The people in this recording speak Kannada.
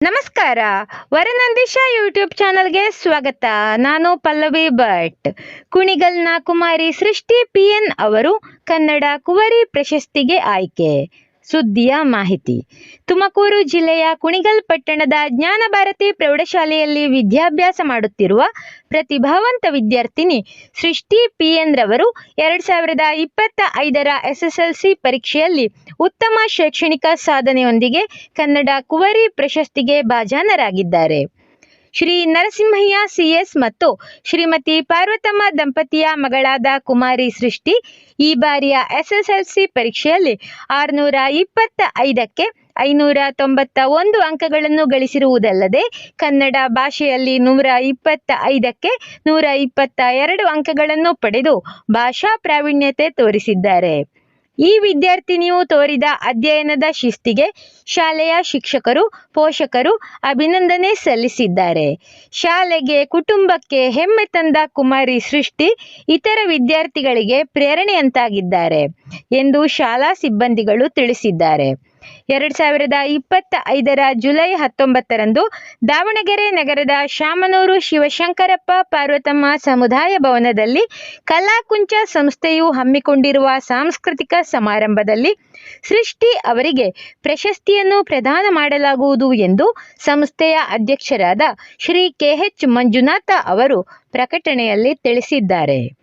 ನಮಸ್ಕಾರ. ವರನಂದಿಶ ಯೂಟ್ಯೂಬ್ ಚಾನಲ್ಗೆ ಸ್ವಾಗತ. ನಾನು ಪಲ್ಲವಿ ಭಟ್. ಕುಣಿಗಲ್ನ ಕುಮಾರಿ ಸೃಷ್ಟಿ ಪಿ ಎನ್ ಅವರು ಕನ್ನಡ ಕುವರಿ ಪ್ರಶಸ್ತಿಗೆ ಆಯ್ಕೆ. ಸುದ್ದಿಯ ಮಾಹಿತಿ. ತುಮಕೂರು ಜಿಲ್ಲೆಯ ಕುಣಿಗಲ್ ಪಟ್ಟಣದ ಜ್ಞಾನ ಭಾರತಿ ಪ್ರೌಢಶಾಲೆಯಲ್ಲಿ ವಿದ್ಯಾಭ್ಯಾಸ ಮಾಡುತ್ತಿರುವ ಪ್ರತಿಭಾವಂತ ವಿದ್ಯಾರ್ಥಿನಿ ಸೃಷ್ಟಿ ಪಿ ರವರು ಎರಡು ಸಾವಿರದ ಇಪ್ಪತ್ತ ಐದರ ಎಸ್ಎಸ್ಎಲ್ಸಿ ಪರೀಕ್ಷೆಯಲ್ಲಿ ಉತ್ತಮ ಶೈಕ್ಷಣಿಕ ಸಾಧನೆಯೊಂದಿಗೆ ಕನ್ನಡ ಕುವರಿ ಪ್ರಶಸ್ತಿಗೆ ಭಾಜನರಾಗಿದ್ದಾರೆ. ಶ್ರೀ ನರಸಿಂಹಯ್ಯ ಸಿಎಸ್ ಮತ್ತು ಶ್ರೀಮತಿ ಪಾರ್ವತಮ್ಮ ದಂಪತಿಯ ಮಗಳಾದ ಕುಮಾರಿ ಸೃಷ್ಟಿ ಈ ಬಾರಿಯ ಎಸ್ಎಸ್ಎಲ್ಸಿ ಪರೀಕ್ಷೆಯಲ್ಲಿ ಆರುನೂರ ಇಪ್ಪತ್ತ ಐದಕ್ಕೆ ಐನೂರ ತೊಂಬತ್ತ ಒಂದು ಅಂಕಗಳನ್ನು ಗಳಿಸಿರುವುದಲ್ಲದೆ ಕನ್ನಡ ಭಾಷೆಯಲ್ಲಿ ನೂರ ಇಪ್ಪತ್ತ ಐದಕ್ಕೆ ನೂರ ಇಪ್ಪತ್ತ ಎರಡು ಅಂಕಗಳನ್ನು ಪಡೆದು ಭಾಷಾ ಪ್ರಾವೀಣ್ಯತೆ ತೋರಿಸಿದ್ದಾರೆ. ಈ ವಿದ್ಯಾರ್ಥಿನಿಯು ತೋರಿದ ಅಧ್ಯಯನದ ಶಿಸ್ತಿಗೆ ಶಾಲೆಯ ಶಿಕ್ಷಕರು, ಪೋಷಕರು ಅಭಿನಂದನೆ ಸಲ್ಲಿಸಿದ್ದಾರೆ. ಶಾಲೆಗೆ ಕುಟುಂಬಕ್ಕೆ ಹೆಮ್ಮೆ ತಂದ ಕುಮಾರಿ ಸೃಷ್ಟಿ ಇತರ ವಿದ್ಯಾರ್ಥಿಗಳಿಗೆ ಪ್ರೇರಣೆಯಂತಾಗಿದ್ದಾರೆ ಎಂದು ಶಾಲಾ ಸಿಬ್ಬಂದಿಗಳು ತಿಳಿಸಿದ್ದಾರೆ. ಎರಡು ಸಾವಿರದ ಇಪ್ಪತ್ತ ಐದರ ಜುಲೈ ಹತ್ತೊಂಬತ್ತರಂದು ದಾವಣಗೆರೆ ನಗರದ ಶಾಮನೂರು ಶಿವಶಂಕರಪ್ಪ ಪಾರ್ವತಮ್ಮ ಸಮುದಾಯ ಭವನದಲ್ಲಿ ಕಲಾಕುಂಚ ಸಂಸ್ಥೆಯು ಹಮ್ಮಿಕೊಂಡಿರುವ ಸಾಂಸ್ಕೃತಿಕ ಸಮಾರಂಭದಲ್ಲಿ ಸೃಷ್ಟಿ ಅವರಿಗೆ ಪ್ರಶಸ್ತಿಯನ್ನು ಪ್ರದಾನ ಮಾಡಲಾಗುವುದು ಎಂದು ಸಂಸ್ಥೆಯ ಅಧ್ಯಕ್ಷರಾದ ಶ್ರೀ ಕೆಎಚ್ ಮಂಜುನಾಥ ಅವರು ಪ್ರಕಟಣೆಯಲ್ಲಿ ತಿಳಿಸಿದ್ದಾರೆ.